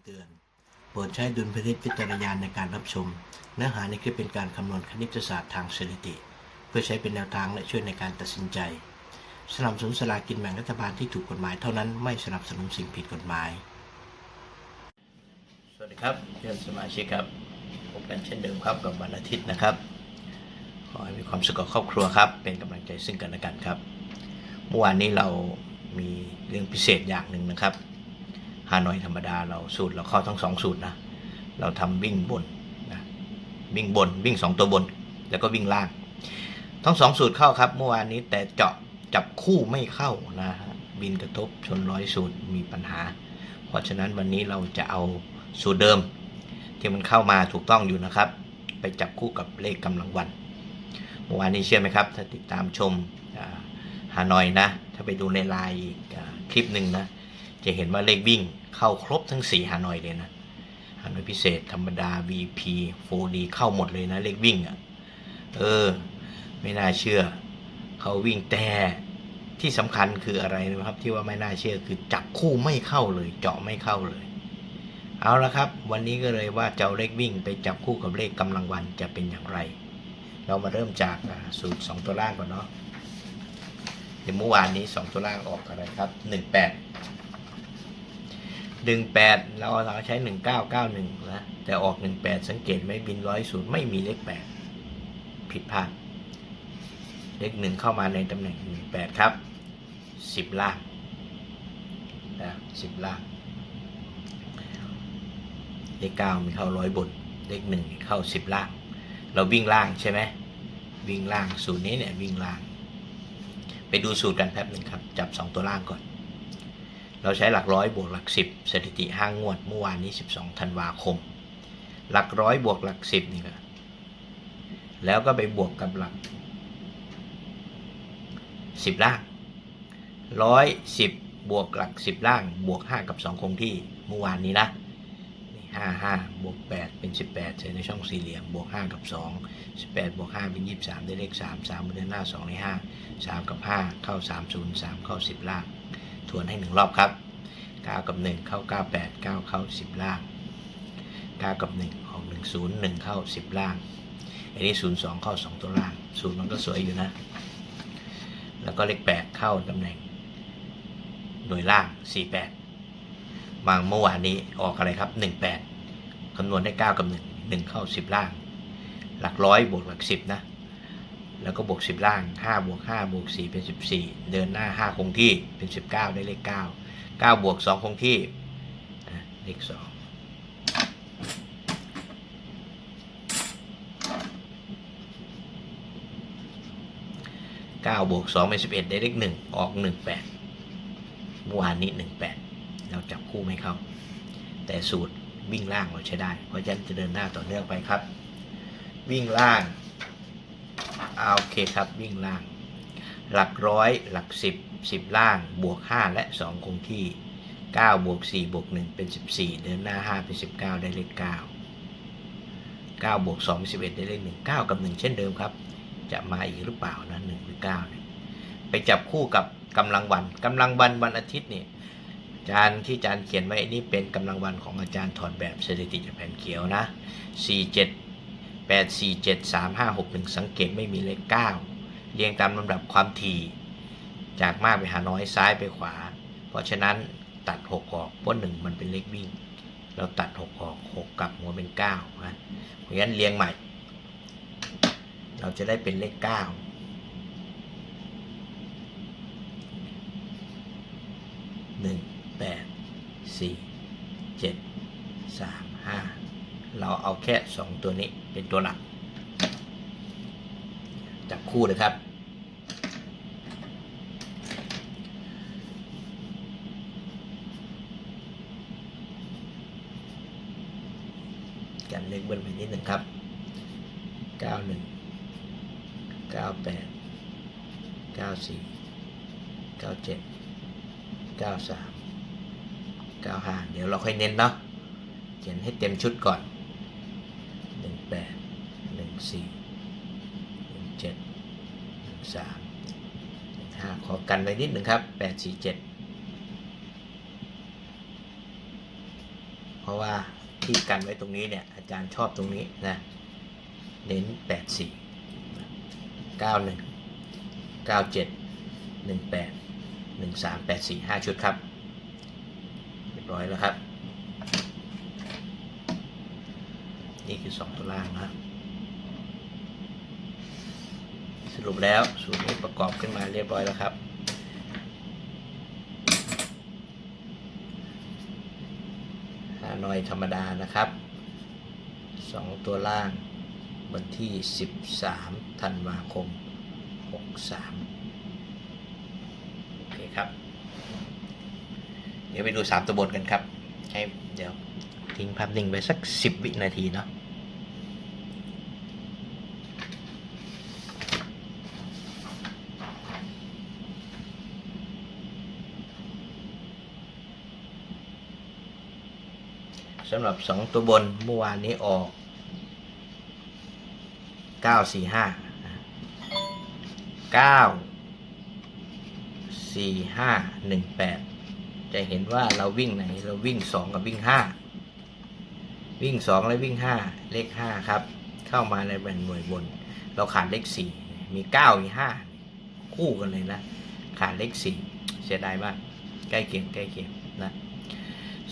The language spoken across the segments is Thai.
ำเตือน โปรดใช้ดุลพินิจวิจารณาในการรับชม เนื้อหาในคลิปเป็นการคำนวณคณิตศาสตร์ทางสถิติ เพื่อใช้เป็นแนวทางและช่วยในการตัดสินใจ สนับสนุนสลากินแบ่งรัฐบาลที่ถูกกฎหมายเท่านั้นไม่สนับสนุนสิ่งผิดกฎหมาย สวัสดีครับเพื่อนสมาชิกครับพบกันเช่นเดิมครับกับวันอาทิตย์นะครับขอให้มีความสุขกับครอบครัวครับ เป็นกำลังใจซึ่งกันและกันครับ เมื่อวานนี้เรามีเรื่องพิเศษอย่างหนึ่งนะครับ ฮานอยธรรมดาเราสูตรเราเข้าทั้งสองสูตรนะ เราทำวิ่งบนนะวิ่งบนวิ่งสองตัวบน แล้วก็วิ่งล่าง ทั้งสองสูตรเข้าครับเมื่อวานนี้แต่เจาะจับคู่ไม่เข้านะฮะบินกระทบชนร้อยสูตรมีปัญหา เพราะฉะนั้นวันนี้เราจะเอาสูตรเดิม ที่มันเข้ามาถูกต้องอยู่นะครับ ไปจับคู่กับเลขกำลังวันเมื่อวานนี้เชื่อไหมครับ ถ้าติดตามชมฮานอยนะ ถ้าไปดูในไลน์คลิปหนึ่งนะ จะเห็นว่าเลขวิ่งเข้าครบทั้ง4ฮานอยเลยนะฮานอยพิเศษธรรมดา VP 4D เข้าหมดเลยนะเลขวิ่งอะ่ะเออ ไม่น่าเชื่อ เขาวิ่งแต่ที่สำคัญคืออะไรนะครับ ที่ว่าไม่น่าเชื่อคือจับคู่ไม่เข้าเลย เจาะไม่เข้าเลย เอาละครับ วันนี้ก็เลยว่าเจ้าเลขวิ่งไปจับคู่กับเลขกำลังวันจะเป็นอย่างไร เรามาเริ่มจากสูตร2ตัวล่างก่อนเนาะเดี๋ยวเมื่อวานนี้ 2 ตัวล่างออกอะไรครับ 18 18เราเราใช้1991นะแต่ออก18สังเกตไหมบินร้อยสูตรไม่มีเลข8ผิดพลาด เลขหนึ่งเข้ามาในตำแหน่ง18ครับ10ล่างนะ10ล่าง เลข9มีเข้าร้อยบน เลข1เข้า10ล่าง เราวิ่งล่างใช่ไหมวิ่งล่างสูตรนี้เนี่ยวิ่งล่าง ไปดูสูตรกันแป๊บหนึ่งครับ จับ2ตัวล่างก่อน เราใช้หลักร้อยบวกหลัก 10 สถิติห้างงวดเมื่อวานนี้ 12ธันวาคม หลักร้อยบวกหลัก 10นี่ก็แล้วก็ไปบวกกับหลัก 10 ล่างร้อยสิบบวกหลัก 10 ล่าง บวก 5 กับ 2 คงที่เมื่อวานนี้นะห้าห้าบวกแปดเป็นสิบแปดใส่ในช่องสี่เหลี่ยมบวกห้ากับสองสิบแปดบวกห้าเป็นยี่สิบสามได้เลขสามสามบนเดินหน้าสองในห้าสามกับห้าเข้าสามศูนย์สามเข้าสิบล่าง ทวนให้หนึ่งรอบครับเก้ากับหนึ่งเข้าเก้าแปดเก้าเข้าสิบล่างเก้ากับหนึ่งออกหนึ่งศูนย์หนึ่งเข้าสิบล่าง อันนี้ศูนย์สองเข้าสองตัวล่างศูนย์มันก็สวยอยู่นะ แล้วก็เลขแปดเข้าตำแหน่ง หน่วยล่างสี่แปดบางเมื่อวานนี้ออกอะไรครับ 18คำนวณได้ 9 กับ 1 1 เข้า 10 ล่าง หลักร้อยบวกหลัก 10 นะ แล้วก็บวก 10 ล่าง 5 บวก 5 บวก 4 เป็น 14 เดินหน้า 5 คงที่เป็น 19 ได้เลข 9 9 บวก 2 คงที่อะเลข 2 9บวก2เป็น11 ได้เลข 1 ออก 18เมื่อวานนี้ 18 เราจับคู่ไม่เข้า แต่สูตรวิ่งล่างเราใช้ได้ เพราะฉะนั้นจะเดินหน้าต่อเนื่องไปครับ วิ่งล่าง อาโอเคครับวิ่งล่าง หลักร้อยหลักสิบสิบล่างบวก5และ2คงที่9บวก4บวก1เป็น14เดินหน้า5เป็น19ได้เลข9 9บวก2เป็น11ได้เลข1 9กับ1เช่นเดิมครับ จะมาอีกหรือเปล่านะ1หรือ9เนี่ยไปจับคู่กับกำลังวันกำลังวันวันอาทิตย์เนี่ยอาจารย์ที่อาจารย์เขียนไว้นี่เป็นกำลังวันของอาจารย์ถอดแบบสถิติจากแผ่นเขียวนะ4 7 8 4 7 3 5 6 1 สังเกตไม่มีเลข 9 เรียงตามลำดับความถี่จากมากไปหาน้อยซ้ายไปขวา เพราะฉะนั้นตัด 6 ออกเพราะหนึ่งมันเป็นเลขวิ่ง เราตัด 6 ออก 6 กลับหัวเป็น9นะเพราะฉะนั้นเรียงใหม่ เราจะได้เป็นเลข 9หนึ่งแปดสี่เจ็ดสามห้า เราเอาแค่สองตัวนี้เป็นตัวหลัก จับคู่เลยครับ กันเลขเบิ้ลไปนิดหนึ่งครับเก้าหนึ่งเก้าแปดเก้าสี่เก้าเจ็ด93 95 เดี๋ยวเราค่อยเน้นเนาะเขียนให้เต็มชุดก่อน 18 14 17 13 15ขอกันไว้นิดหนึ่งครับ847พราะว่าที่กันไว้ตรงนี้เนี่ยอาจารย์ชอบตรงนี้นะเน้นแปดสี่เก้าหนึ่งเก้าเจ็ดหนึ่งแปดหนึ่งสามแปดสี่ห้าชุดครับเรียบร้อยแล้วครับ นี่คือสองตัวล่างนะสรุปแล้วสูตรนี้ประกอบขึ้นมาเรียบร้อยแล้วครับ ฮานอยธรรมดานะครับสองตัวล่าง วันที่ 13 ธันวาคม 63 โอเคครับ เดี๋ยวไปดู 3 ตัวบนกันครับให้เดี๋ยวทิ้งภาพนิ่งไว้สัก 10 วินาทีเนาะ สำหรับ 2 ตัวบนเมื่อวานนี้ออก 945 9 4 5 1 8 จะเห็นว่าเราวิ่งไหน เราวิ่ง 2 กับวิ่ง 5 วิ่ง 2 และวิ่ง 5 เลข 5 ครับ เข้ามาในแบ่งหน่วยบน เราขาดเลข 4 มี 9 มี 5 คู่กันเลยนะ ขาดเลข 4 เสียดายมาก ใกล้เคียงใกล้เคียงนะ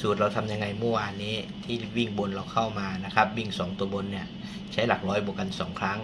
สูตรเราทำยังไงเมื่อวานนี้ที่วิ่งบนเราเข้ามานะครับ วิ่ง 2 ตัวบนเนี่ยใช้หลักร้อยบวกกัน 2 ครั้ง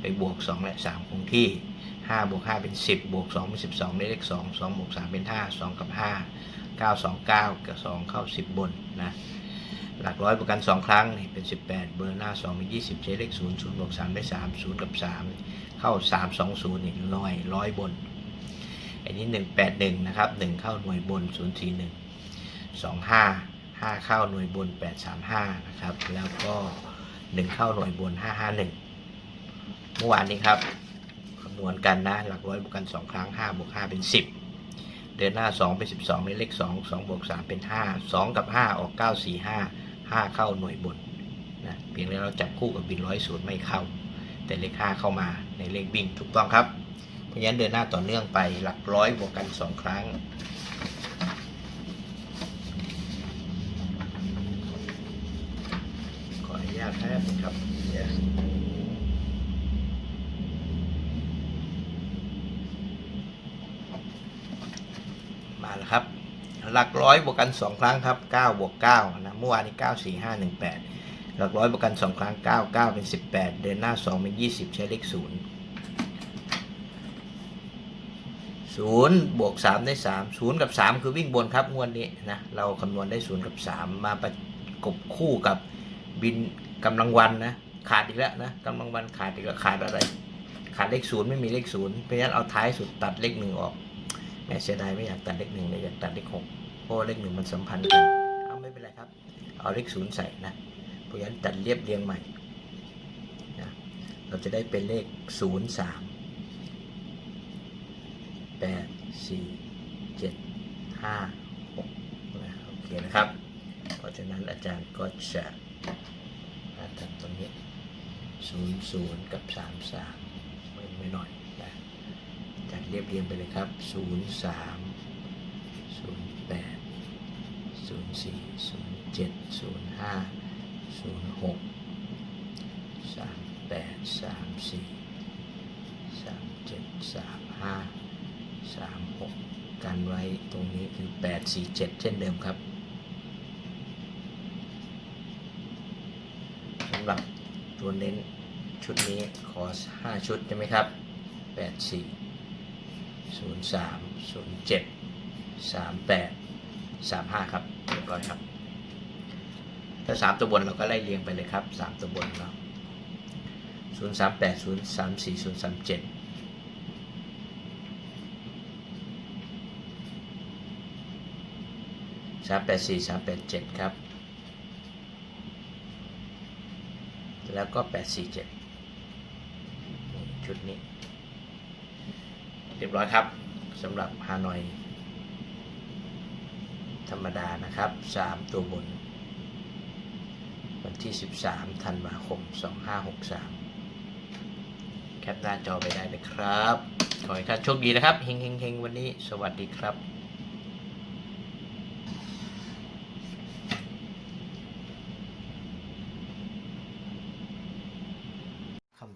ไปบวก 2 และ 3 คงที่ 5 บวก 5 เป็น 10 บวก 2 เป็น 12 ได้เลข 2 2 บวก 3 เป็น 5 2 กับ 5 9 2 9 กับ 2 เข้า 10 บนนะหลักร้อยบวกกัน 2 ครั้งนี่เป็น 18 เบอร์หน้า 2 เป็น 20 ใช้เลข 0 0 บวก 3 ได้ 3 0 กับ 3 เข้า 3 2 0นี่ร้อยร้อยบน อันนี้ 181 นะครับ 1 เข้าหน่วยบน 041 25 5 เข้าหน่วยบน 835 นะครับ แล้วก็ 1 เข้าหน่วยบน 551 เมื่อวานนี้ครับคำนวณกันนะ หลักร้อยบวกกัน 2 ครั้ง5บวก5เป็น 10 เดือนหน้า 2 เป็น 12ในเลข 2 2บวก3เป็น 5 2 กับ 5 ออก 9 4 5 5 เข้าหน่วยบนนะเพียงแต่เราจับคู่กับบินร้อยสูตรไม่เข้า แต่เลข 5 เข้ามาในเลขวิ่งถูกต้องครับ เพราะฉะนั้นเดือนหน้าต่อเนื่องไปหลักร้อยบวกกัน 2 ครั้ง ออนุญาตแป๊บนึงครับเดี๋ยวมาแล้วครับ หลักร้อยบวกกัน 2 ครั้งครับ9บวก9นะเมื่อวานนี้9 4 5 1 8 หลักร้อยบวกกัน 2 ครั้ง 9 9 เป็น 18 เดินหน้า 2 เป็น 20 ใช้เลข0 0บวก3ได้ 3 0 กับ 3 คือวิ่งบนครับงวดนี้นะเราคำนวณได้ 0 กับ 3 มาประกบคู่กับบิน กำลังวันนะขาดอีกแล้วนะกำลังวันขาดอีกแล้วขาดอะไร ขาดเลข0ไม่มีเลข0เพราะฉะนั้นเอาท้ายสุดตัดเลข1ออกแม่เสียดายไม่อยากตัดเลขหนึ่งเลยอยากตัดเลขหกเพราะเลขหนึ่งมันสัมพันธ์กันเอาไม่เป็นไรครับ เอาเลขศูนย์ใส่นะเพราะฉะนั้นตัดเรียบเรียงใหม่นะเราจะได้เป็นเลขศูนย์สามแปดสี่เจ็ดห้าหกนะโอเคนะครับ เพราะฉะนั้นอาจารย์ก็จะ จารย์ตรงนี้ศูนย์ศูนย์กับสามสามเว้นไว้หน่อยนะจัดเรียบเรียงไปเลยครับ0 3 0 8 0 4 0 7 0 5 0 6 3 8 3 4 3 7 3 5 3 6กันไว้ตรงนี้คือ8 4 7เช่นเดิมครับสำหรับตัวเน้นชุดนี้ขอส5ชุดใช่ไหมครับ 8 4ศูนย์สามศูนย์เจ็ดสามแปดสามห้าครับเรียบร้อยครับถ้าสามตัวบนเราก็ไล่เรียงไปเลยครับสามตัวบนเราศูนย์สามแปดศูนย์สามสี่ศูนย์สามเจ็ดสามแปดสี่สามแปดเจ็ดครับ แล้วก็แปดสี่เจ็ดชุดนี้ เรียบร้อยครับสำหรับฮานอย ธรรมดานะครับ 3 ตัวบน วันที่ 13ธันวาคม 2563 แคปหน้าจอไปได้เลยครับ ขอให้ท่านโชคดีนะครับ เฮงเฮงเฮงวันนี้ สวัสดีครับ